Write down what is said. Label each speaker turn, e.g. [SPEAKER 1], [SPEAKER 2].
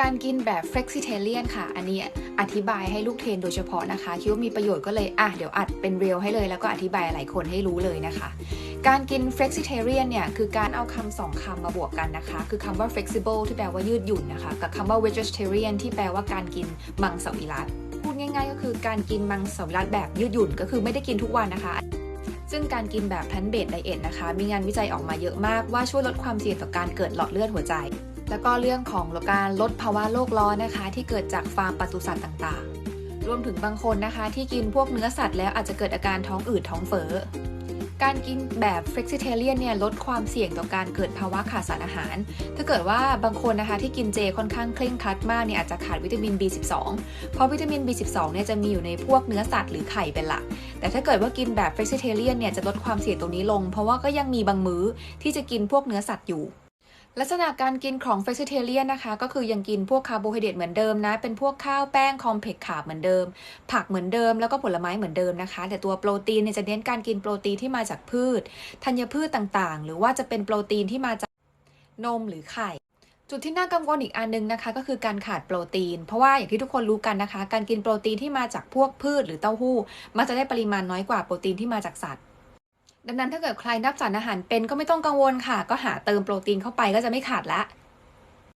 [SPEAKER 1] การกินแบบ flexitarian ค่ะ อันนี้อธิบายให้ลูกเทรนโดยเฉพาะนะคะ คิดว่ามีประโยชน์ก็เลย อะ เดี๋ยวอัดเป็นเรียลให้เลย แล้วก็อธิบายหลายคนให้รู้เลยนะคะ การกิน flexitarian เนี่ย คือการเอาคำสองคำมาบวกกันนะคะ คือคำว่า flexible ที่แปลว่ายืดหยุ่นนะคะ กับคำว่า vegetarian ที่แปลว่าการกินมังสวิรัตพูดง่ายๆ ก็คือการกินมังสวิรัตแบบยืดหยุ่น ก็คือไม่ได้กินทุกวันนะคะซึ่งการกินแบบพันเบดไดเอทนะคะ มีงานวิจัยออกมาเยอะมากว่าช่วยลดความเสี่ยงต่อการเกิดหลอดเลือดหัวใจ แล้วก็เรื่องของการลดภาวะโลกร้อนนะคะ ที่เกิดจากฟาร์มปศุสัตว์ต่างๆ รวมถึงบางคนนะคะ ที่กินพวกเนื้อสัตว์แล้วอาจจะเกิดอาการท้องอืดท้องเฟ้อการกินแบบ flexitarian เนี่ยลดความเสี่ยงต่อการเกิดภาวะขาดสารอาหาร ถ้าเกิดว่าบางคนนะคะที่กินเจค่อนข้างเคร่งครัดมากเนี่ยอาจจะขาดวิตามิน B12 เพราะวิตามิน B12 เนี่ยจะมีอยู่ในพวกเนื้อสัตว์หรือไข่เป็นหลัก แต่ถ้าเกิดว่ากินแบบ flexitarian เนี่ยจะลดความเสี่ยงตรงนี้ลง เพราะว่าก็ยังมีบางมื้อที่จะกินพวกเนื้อสัตว์อยู่ ลักษณะการกินของ flexitarian นะคะ ก็คือยังกินพวกคาร์โบไฮเดรตเหมือนเดิมนะ เป็นพวกข้าวแป้งคอมเพล็กซ์ขาบเหมือนเดิม ผักเหมือนเดิมแล้วก็ผลไม้เหมือนเดิมนะคะ แต่ตัวโปรตีนเนี่ยจะเน้นการกินโปรตีนที่มาจากพืช ธัญพืชต่างๆ หรือว่าจะเป็นโปรตีนที่มาจากนมหรือไข่จุดที่น่ากังวลอีกอันนึงนะคะ ก็คือการขาดโปรตีน เพราะว่าอย่างที่ทุกคนรู้กันนะคะ การกินโปรตีนที่มาจากพวกพืชหรือเต้าหู้ มักจะได้ปริมาณน้อยกว่าโปรตีนที่มาจากสัตว์ ดังนั้นถ้าเกิดใครนับสารอาหารเป็นก็ไม่ต้องกังวลค่ะ ก็หาเติมโปรตีนเข้าไปก็จะไม่ขาดละ